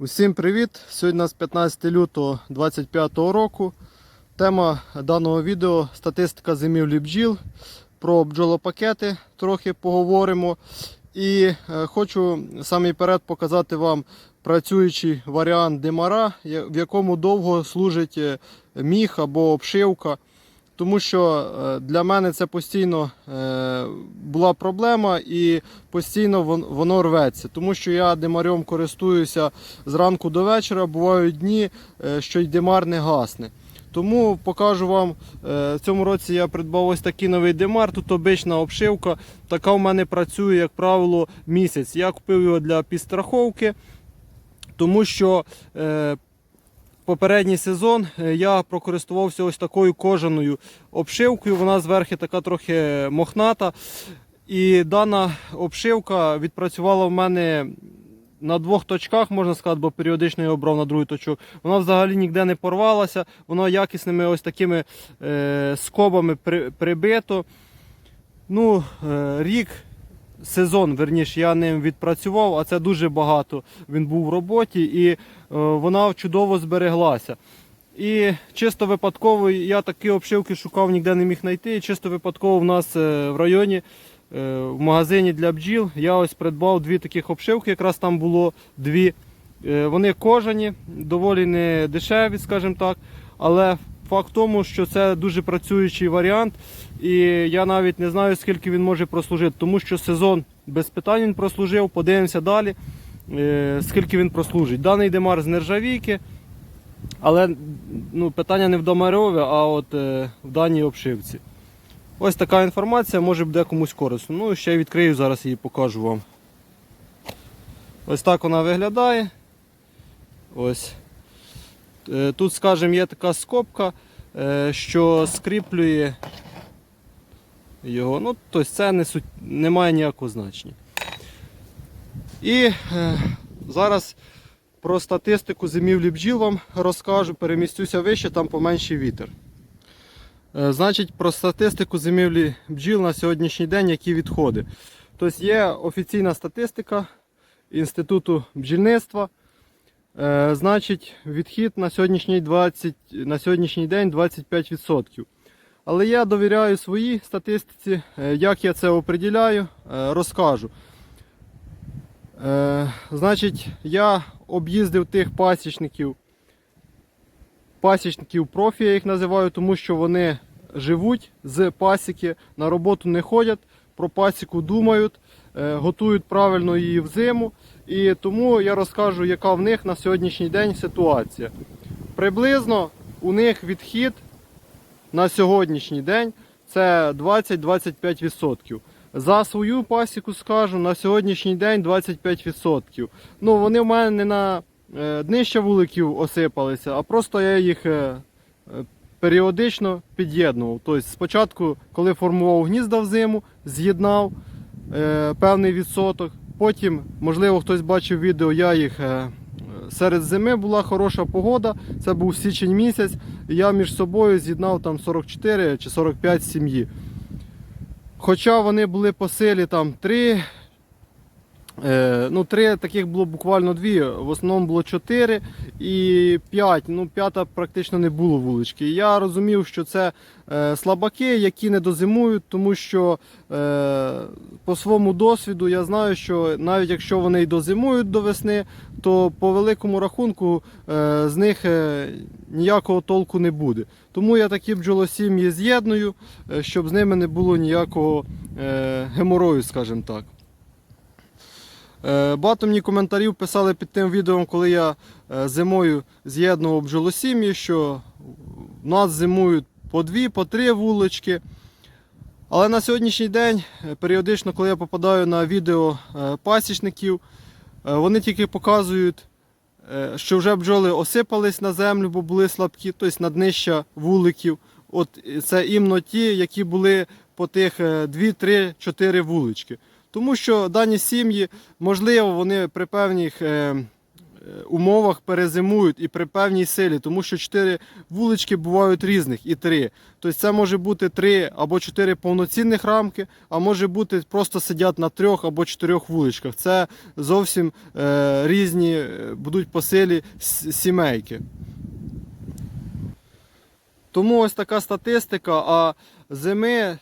Усім привіт! Сьогодні у нас 15 лютого 2025 року. Тема даного відео статистика зимівлі бджіл. Про бджолопакети трохи поговоримо. І е, хочу саме перед показати вам працюючий варіант димара, в якому довго служить е, міх або обшивка. Тому що е, для мене це постійно е, була проблема і постійно воно рветься. Тому що я димарем користуюся зранку до вечора, бувають дні, е, що й димар не гасне. Тому покажу вам, в цьому році я придбав ось такий новий димар. Тут обична обшивка. Така в мене працює, як правило, місяць. Я купив його для підстраховки, тому що попередній сезон е, я прокористувався ось такою кожаною обшивкою. Вона зверху така трохи мохната. І дана обшивка відпрацювала в мене на двох точках, можна сказати, бо періодично я обрав на другий точок. Вона взагалі ніде не порвалася, вона якісними ось такими е, скобами при, прибито. Ну, е, рік, сезон, верніше, я ним відпрацював, а це дуже багато. Він був в роботі і е, вона чудово збереглася. І чисто випадково я такі обшивки шукав, ніде не міг знайти. Чисто випадково в нас е, в районі е, в магазині для бджіл я ось придбав дві таких обшивки, якраз там було дві. Е, Вони кожані, доволі не дешеві, скажімо так. Але факт тому, що це дуже працюючий варіант. І я навіть не знаю, скільки він може прослужити, тому що сезон без питань він прослужив. Подивимося далі, е, скільки він прослужить. Даний демар з нержавійки. Але ну, питання не в домарові, а от е, в даній обшивці. Ось така інформація, може буде комусь корисно. Ну, ще й відкрию, зараз її покажу вам. Ось так вона виглядає. Ось. Е, Тут, скажімо, є така скобка, що скріплює його. Ну, тобто це не, суть, не має ніякого значення. І е, зараз про статистику зимівлі бджіл вам розкажу, перемістюся вище, там поменший вітер. Е, Значить, про статистику зимівлі бджіл на сьогоднішній день, які відходи. Тобто є офіційна статистика Інституту бджільництва. Е, Значить, відхід на сьогоднішній, 20, на сьогоднішній день 25%. Але я довіряю своїй статистиці, Е, як я це определяю, е, розкажу. Значить, я об'їздив тих пасічників, пасічників профі, я їх називаю, тому що вони живуть з пасіки, на роботу не ходять, про пасіку думають, готують правильно її взиму. І тому я розкажу, яка в них на сьогоднішній день ситуація. Приблизно у них відхід на сьогоднішній день це 20-25%. За свою пасіку скажу, на сьогоднішній день 25%. Ну, вони в мене не на е, днище вуликів осипалися, а просто я їх е, періодично під'єднував. Тобто спочатку, коли формував гнізда взиму, з'єднав е, певний відсоток. Потім, можливо, хтось бачив відео, я їх е, серед зими була хороша погода. Це був січень місяць, і я між собою з'єднав там 44 чи 45 сім'ї. Хоча вони були по силі там 3, е, ну 3 таких було буквально дві, в основному було 4 і 5. Ну, п'ята практично не було вулички. Я розумів, що це е, слабаки, які не дозимують, тому що е, по своєму досвіду я знаю, що навіть якщо вони й дозимують до весни, то по великому рахунку е, з них е, ніякого толку не буде. Тому я такі бджолосім'ї з'єдную, е, щоб з ними не було ніякого е, геморою, скажімо так. Е, Багато мені коментарів писали під тим відео, коли я е, зимою з'єднував бджолосім'ї, що в нас зимують по дві, по три вулички. Але на сьогоднішній день, е, періодично, коли я попадаю на відео пасічників, вони тільки показують, що вже бджоли осипались на землю, бо були слабкі, тобто на днища вуликів. От це іменно ті, які були по тих 2, 3, 4 вулички. Тому що дані сім'ї, можливо, вони при певних е, умовах перезимують і при певній силі, тому що 4 вулички бувають різних і 3. Тобто це може бути 3 або 4 повноцінних рамки, а може бути просто сидять на 3 або 4 вуличках. Це зовсім е, різні е, будуть по силі сімейки. Тому ось така статистика, а зими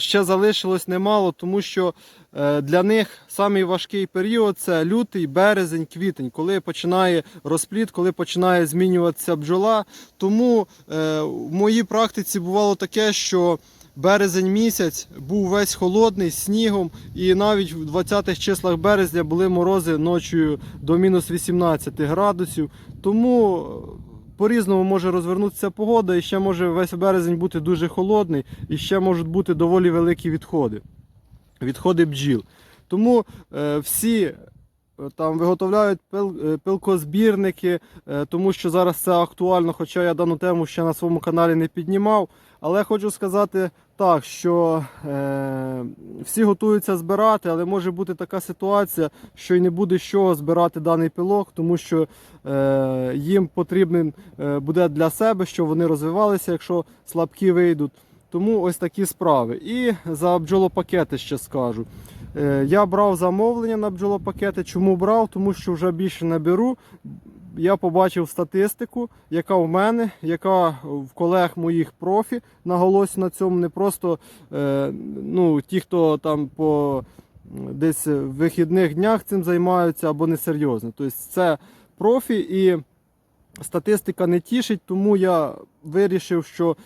ще залишилось немало, тому що е, для них самий важкий період це лютий, березень, квітень, коли починає розплід, коли починає змінюватися бджола. Тому е, в моїй практиці бувало таке, що березень місяць був весь холодний снігом, і навіть в 20-х числах березня були морози ночі до мінус 18 градусів. Тому по-різному може розвернутися погода, і ще може весь березень бути дуже холодний, і ще можуть бути доволі великі відходи. Відходи бджіл. Тому е, всі там виготовляють пил, е, пилкозбірники, е, тому що зараз це актуально, хоча я дану тему ще на своєму каналі не піднімав. Але хочу сказати так, що е, всі готуються збирати, але може бути така ситуація, що й не буде з чого збирати даний пилок, тому що е, їм потрібен е, буде для себе, щоб вони розвивалися, якщо слабкі вийдуть. Тому ось такі справи. І за бджолопакети ще скажу. Е, Я брав замовлення на бджолопакети. Чому брав? Тому що вже більше не беру. Я побачив статистику, яка в мене, яка в колег моїх профі. Наголосю на цьому. Не просто е, ну, ті, хто там по десь в вихідних днях цим займаються або несерйозно. Тобто це профі і статистика не тішить, тому я вирішив, що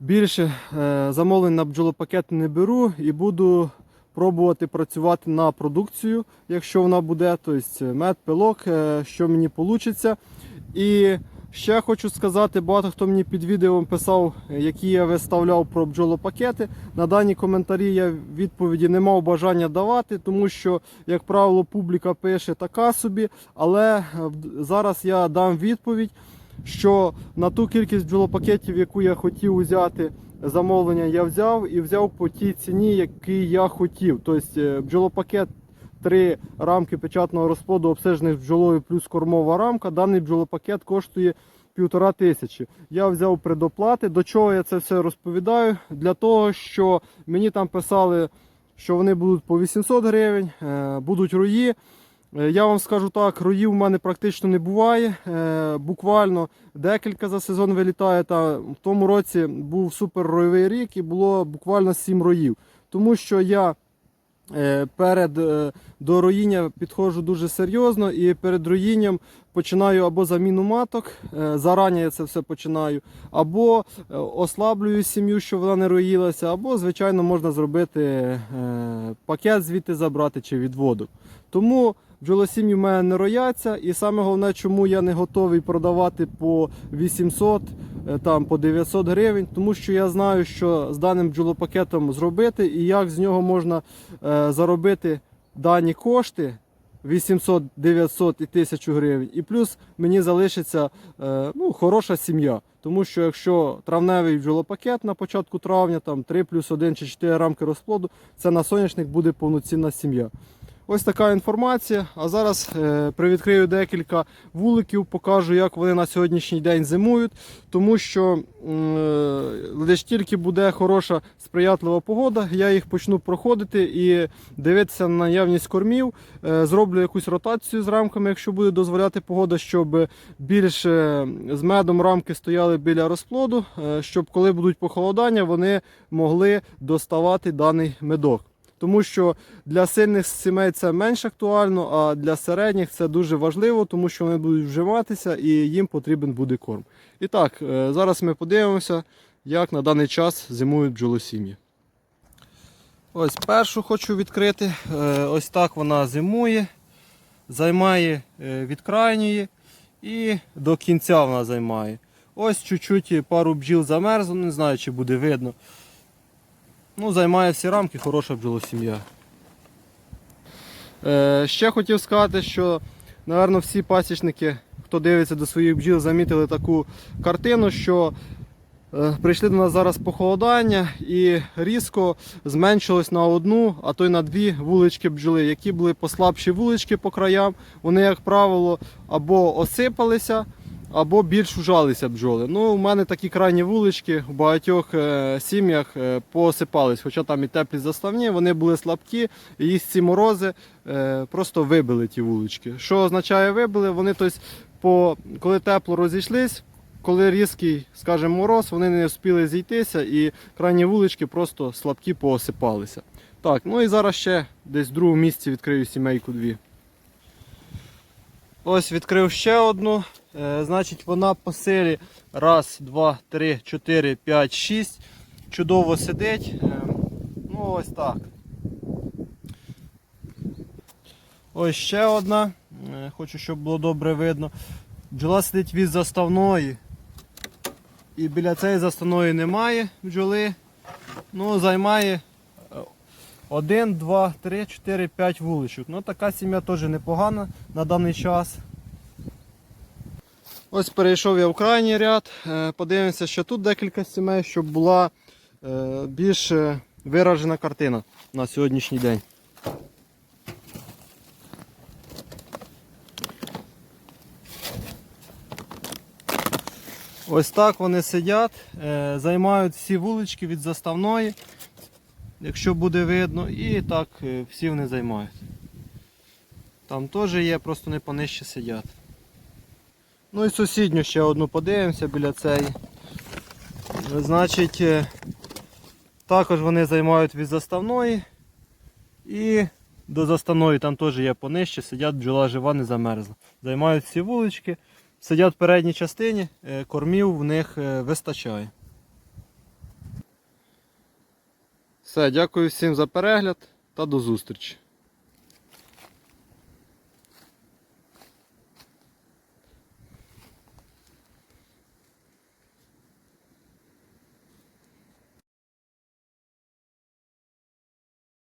більше е, замовлень на бджолопакет не беру і буду пробувати працювати на продукцію, якщо вона буде, тобто мед, пилок, е, що мені вийде. І ще хочу сказати, багато хто мені під відео писав, е, які я виставляв про бджолопакети. На дані коментарі я відповіді не мав бажання давати, тому що, як правило, публіка пише така собі. Але е, зараз я дам відповідь, що на ту кількість бджолопакетів, яку я хотів взяти, замовлення я взяв і взяв по тій ціні, який я хотів. Тобто е, бджолопакет. Три рамки печатного розплоду обстежених бджолою плюс кормова рамка. Даний бджолопакет коштує півтора тисячі. Я взяв предоплати. До чого я це все розповідаю? Для того, що мені там писали, що вони будуть по 800 гривень, е, будуть рої. Е, Я вам скажу так, роїв в мене практично не буває. Е, Буквально декілька за сезон вилітає. Та в тому році був супер ройовий рік і було буквально 7 роїв. Тому що я е, перед до роїння підходжу дуже серйозно і перед роїнням починаю або заміну маток, зарані я це все починаю, або ослаблюю сім'ю, щоб вона не роїлася, або, звичайно, можна зробити пакет звідти забрати чи відводок. Тому бджолосім'ї в мене не рояться, і саме головне, чому я не готовий продавати по 800, е, там, по 900 гривень, тому що я знаю, що з даним бджолопакетом зробити і як з нього можна е, заробити дані кошти. 800, 900 і 1000 гривень. І плюс мені залишиться е, ну, хороша сім'я. Тому що якщо травневий бджолопакет на початку травня, там 3 плюс 1 чи 4 рамки розплоду, це на соняшник буде повноцінна сім'я. Ось така інформація. А зараз е, привідкрию декілька вуликів, покажу, як вони на сьогоднішній день зимують. Тому що е, лише тільки буде хороша сприятлива погода, я їх почну проходити і дивитися на наявність кормів. Е, зроблю якусь ротацію з рамками, якщо буде дозволяти погода, щоб більше з медом рамки стояли біля розплоду, е, щоб коли будуть похолодання, вони могли доставати даний медок. Тому що для сильних сімей це менш актуально, а для середніх це дуже важливо, тому що вони будуть вживатися і їм потрібен буде корм. І так, е, зараз ми подивимося, як на даний час зимують бджолосім'ї. Ось першу хочу відкрити. Е, Ось так вона зимує, займає е, від крайньої і до кінця вона займає. Ось чуть-чуть пару бджіл замерзло, не знаю, чи буде видно. Ну, займає всі рамки, хороша бджолосім'я. Е, ще хотів сказати, що, напевно, всі пасічники, хто дивиться до своїх бджіл, замітили таку картину, що Е, Прийшли до нас зараз похолодання і різко зменшилось на одну, а то й на дві вулички бджоли. Які були послабші вулички по краям, вони, як правило, або осипалися, або більш ужалися бджоли. Ну, у мене такі крайні вулички в багатьох е, сім'ях е, поосипались, хоча там і теплі заставні, вони були слабкі, і їх ці морози е, просто вибили ті вулички. Що означає вибили? Вони тобто, по, коли тепло розійшлись, коли різкий, скажімо, мороз, вони не встигли зійтися і крайні вулички просто слабкі поосипалися. Так, ну і зараз ще десь в другому місці відкрию сімейку дві. Ось відкрив ще одну. Е, значить, вона по силі. Раз, два, три, чотири, п'ять, шість. Чудово сидить. Е, ну ось так. Ось ще одна. Е, Хочу, щоб було добре видно. Бджола сидить від заставної. І біля цієї заставної немає бджоли. Ну, займає 1, 2, 3, 4, 5 вуличок. Ну, така сім'я теж непогана на даний час. Ось перейшов я в крайній ряд. Е, Подивимося, що тут декілька сімей, щоб була е, більш е, виражена картина на сьогоднішній день. Ось так вони сидять, займають всі вулички від заставної, якщо буде видно, і так всі вони займають. Там теж є, просто не понижче сидять. Ну і сусідню ще одну подивимося біля цієї. Значить, е, також вони займають від заставної і до заставної там теж є понижче, сидять, бджола жива, не замерзла. Займають всі вулички, сидять в передній частині, е, кормів в них е, вистачає. Все, дякую всім за перегляд та до зустрічі.